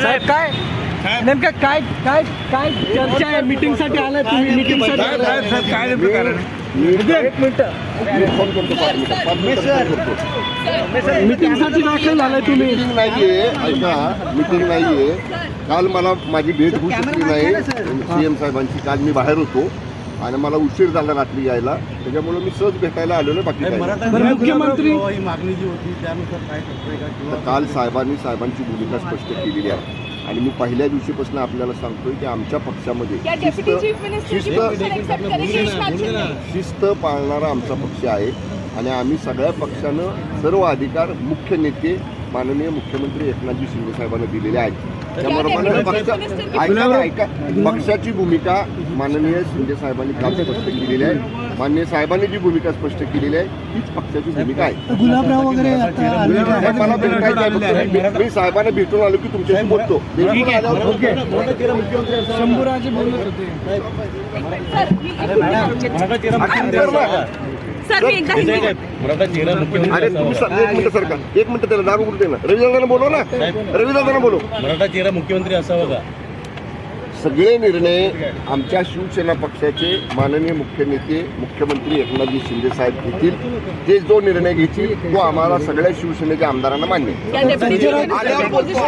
साहेब काय? नेमकं काय काय काय चर्चा आहे? मीटिंगसाठी आलाय तुम्ही मीटिंगसाठी काय नेमकं कारण? एक मिनिटं. फोन करतो मीटिंगसाठी दाखल झालाय तुम्ही. मीटिंग नाहीये ऐका मीटिंग नाहीये. काल मला माझी भेट होऊ शकली नाही. सीएम साहेबांची. काल मी बाहेर होतो. आणि मला उशीर झाला रात्री यायला. त्याच्यामुळे मी सहज भेटायला आलो नाही बाकी काही नाही. बरं, मुख्यमंत्री ही मागणी जी होती त्यानुसार काय करतोय का किंवा तर काल साहेबांनी साहेबांची भूमिका स्पष्ट केलेली आहे. आणि मी पहिल्या दिवशीपासून आपल्याला सांगतोय की आमच्या पक्षामध्ये डेप्यूटी चीफ शिस्त शिंदे शिस्त पाळणारा आमचा पक्ष आहे. आणि आम्ही सगळ्या पक्षानं सर्व अधिकार मुख्य नेते माननीय मुख्यमंत्री एकनाथजी शिंदे साहेबांना दिलेले आहेत. त्यामुळे मला पक्ष ऐका ना, ऐका पक्षाची भूमिका माननीय शिंदे साहेबांनी काल स्पष्ट केलेली आहे. माननीय साहेबांनी जी भूमिका स्पष्ट केलेली आहे तीच पक्षाची भूमिका आहे. गुलाबराव वगैरे मला भेटायचं. मी साहेबांना भेटून आलो की तुमच्याशी बोलतो. भेटून आल्यावर शंभूराजे बोलत होते. सर मी- सर मी एकदा हिंदी मराठा चेहरा मुख्यमंत्री अरे तुम्ही सर एक मिनिट सर का? एक मिनिट त्याला दारू दे ना. रविदादांना बोलव ना. रविदादांना बोलव. मराठा चेहरा मुख्यमंत्री असावा का? सगळे निर्णय आमच्या शिवसेना पक्षाचे माननीय मुख्य नेते मुख्यमंत्री एकनाथजी शिंदे साहेब घेतील. ते जो निर्णय घेतील तो आम्हाला सगळ्या शिवसेनेच्या आमदारांना मान्य आहे. डेप्यूटी आल्यावर बोलतो.